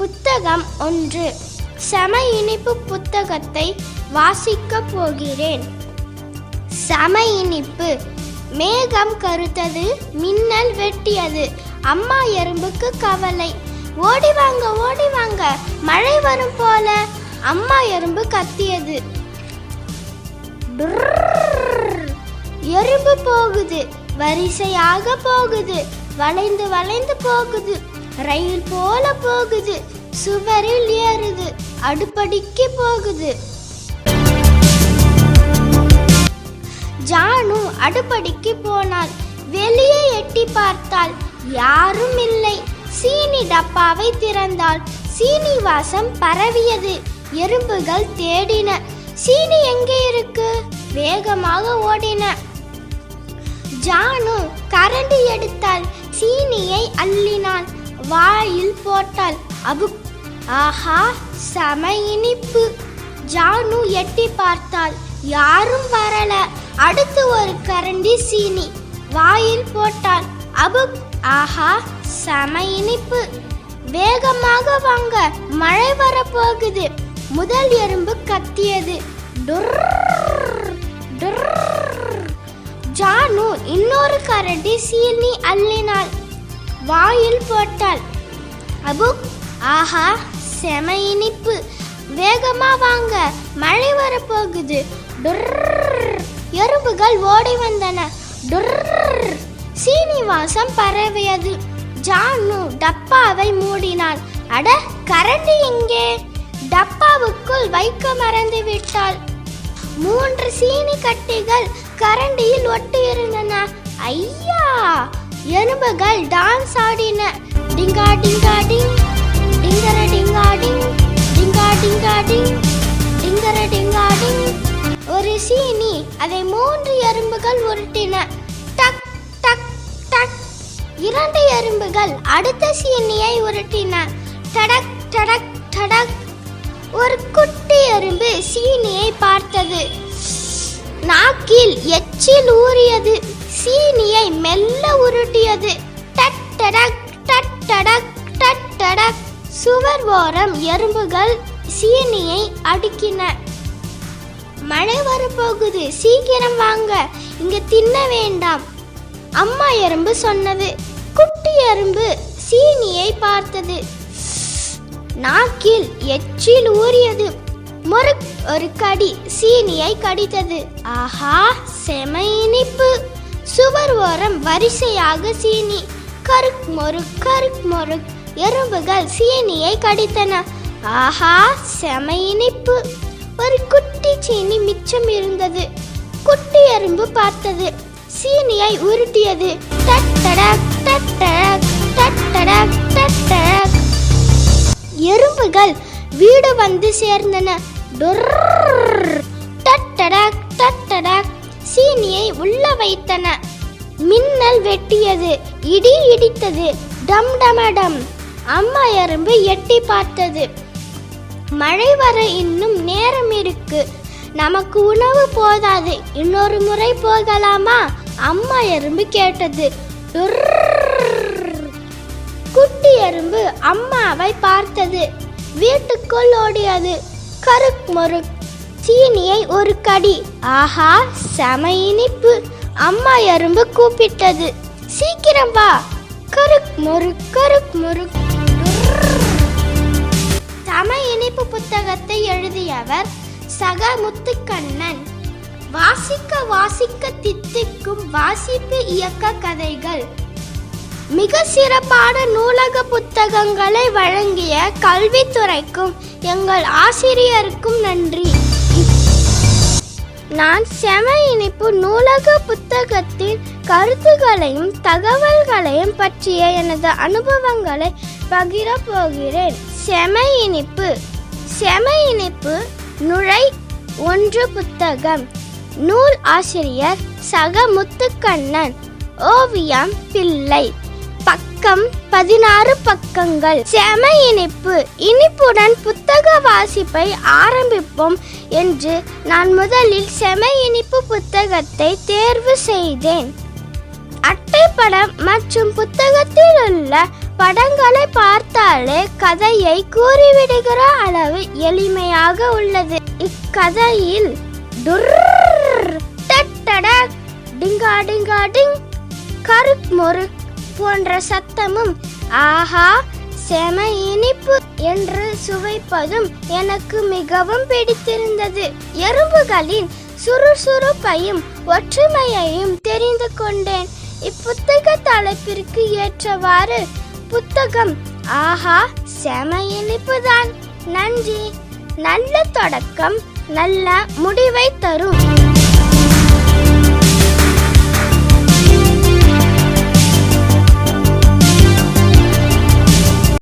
புத்தகம் ஒன்று. சம இனிப்பு புத்தகத்தை வாசிக்கப் போகிறேன். சம இனிப்பு. மேகம் கருத்தது மின்னல் வெட்டியது. அம்மா எறும்புக்கு கவலை. ஓடி வாங்க ஓடி வாங்க மழை வரும் போல அம்மா எறும்பு கத்தியது. எறும்பு போகுது வரிசையாக போகுது வளைந்து வளைந்து போகுது. ரயில் போல போகுது. சுவரில் ஏறுது. அடுப்படிக்கு போகுது. ஜானு அடுப்படிக்கு போனாள். வெளியே எட்டி பார்த்தால் யாரும் இல்லை. சீனி டப்பாவை திறந்தால் சீனி வாசம் பரவியது. எறும்புகள் தேடின. சீனி எங்கே இருக்கு? வேகமாக ஓடின. ஜானு கரண்டி எடுத்தால் சீனியை அள்ளினாள். வாயில் போட்டாள் அபு ஆஹா செம இனிப்பு ஜானு எட்டி பார்த்தாள் யாரும் வரல. அடுத்து ஒரு கரண்டி சீனி. வாயில் போட்டாள் அபு ஆஹா செம இனிப்பு வேகமாக வாங்க மழை வரப்போகுது. முதல் எறும்பு கத்தியது. ஜானு இன்னொரு கரண்டி சீனி அள்ளினாள் வாயில் போட்டாள். அபு ஆஹா செம இனிப்பு வேகமா வாங்க மழை வரப்போகுது. எறும்புகள் ஓடி வந்தன. சீனிவாசம் பரவியது. ஜானு டப்பாவை மூடினாள் அட கரண்டி எங்கே டப்பாவுக்குள் வைக்க மறந்து விட்டாள். மூன்று சீனி கட்டிகள் கரண்டியில் ஒட்டி இருந்தன ஐயா எறும்புகள் டான்ஸ் ஆடின. டிங்கா டிங்கா டிங். டிங்கர டிங்கா டிங். டிங்கா டிங்கா டிங். டிங்கர டிங்கா டிங். ஒரு சீனி அதை மூன்று எறும்புகள் உருட்டின. டக் டக் டக். இரண்டு எறும்புகள் அடுத்த சீனியை உருட்டின. டடக் டடக் டடக். ஒரு குட்டி எறும்பு சீனியை பார்த்தது. நாக்கில் எச்சில் ஊறியது. சீனியை மெல்ல உருட்டியது. டட்டடக் டட்டடக் டட் சுவர் ஓரம் எறும்புகள் சீனியை அடுக்கின. மழை வரப்போகுது சீக்கிரம் வாங்க. இங்க தின்ன வேண்டாம். அம்மா எறும்பு சொன்னது. குட்டி எறும்பு சீனியை பார்த்தது. நாக்கில் எச்சில் ஊறியது. முறுக் ஒரு கடி சீனியை கடித்தது. ஆஹா செம இனிப்பு சுவர் ஓரம் வரிசையாக சீனி. கருக் மொறுக் கருக் மொறுக். எறும்புகள் சீனியை கடித்தன. ஆஹா செம இனிப்பு. ஒரு குட்டி சீனி மிச்சம் இருந்தது. குட்டி எறும்பு பார்த்தது. சீனியை உருட்டியது. தட்டடக் தட்டடக் தட்டடக் தட்டடக் எறும்புகள் வீடு வந்து சேர்ந்தன. டொர் தட்டடக் தட்டடக் சீனியை உள்ள வைத்தன. மின்னல் வெட்டியது இடி இடித்தது டம் டமடம். அம்மா எறும்பு எட்டி பார்த்தது. மழை வர இன்னும் நேரம் இருக்கு. நமக்கு உணவு போதாது. இன்னொரு முறை போகலாமா? அம்மா எறும்பு கேட்டது. குட்டி எறும்பு அம்மாவை பார்த்தது வீட்டுக்குள் ஓடியது கருக் மொறுக் சீனியை ஒரு கடி. ஆஹா செம இனிப்பு. அம்மா எறும்பு கூப்பிட்டது. சீக்கிரம் வா. கருக் முறு கருக் முறு சம இனிப்பு புத்தகத்தை எழுதியவர் சக முத்துக்கண்ணன். வாசிக்க வாசிக்க தித்திக்கும் வாசிப்பு இயக்க கதைகள். மிக சிறப்பான நூலக புத்தகங்களை வழங்கிய கல்வித்துறைக்கும் எங்கள் ஆசிரியருக்கும் நன்றி. நான் செம இனிப்பு நூலக புத்தகத்தின் கருத்துகளையும் தகவல்களையும் பற்றிய எனது அனுபவங்களை பகிரப் போகிறேன் செம இனிப்பு செம இனிப்பு நுழை ஒன்று புத்தகம். நூல் ஆசிரியர் சக முத்துக்கண்ணன். ஓவியம் பிள்ளை. பக்கம் பதினாறு பக்கங்கள். செம இனிப்பு. இனிப்புடன் புத்தக வாசிப்பை ஆரம்பிப்போம் என்று நான் முதலில் செம இனிப்பு புத்தகத்தை தேர்வு செய்தேன். அட்டைப்படம் மற்றும் புத்தகத்தில் உள்ள படங்களை பார்த்தாலே கதையை கூறிவிடுகிற அளவு எளிமையாக உள்ளது. இக்கதையில் டிங்கா டிங்கா டிங் கருக் முறுக் போன்ற சத்தமும் ஆஹா செம இனிப்பு என்று சுவைப்பதும் எனக்கு மிகவும் பிடித்திருந்தது. எறும்புகளின் சுறுசுறுப்பையும் ஒற்றுமையையும் தெரிந்து கொண்டேன். இப்புத்தக தலைப்பிற்கு ஏற்றவாறு புத்தகம் ஆஹா செம இனிப்புதான் நன்றி. நல்ல தொடக்கம் நல்ல முடிவை தரும்.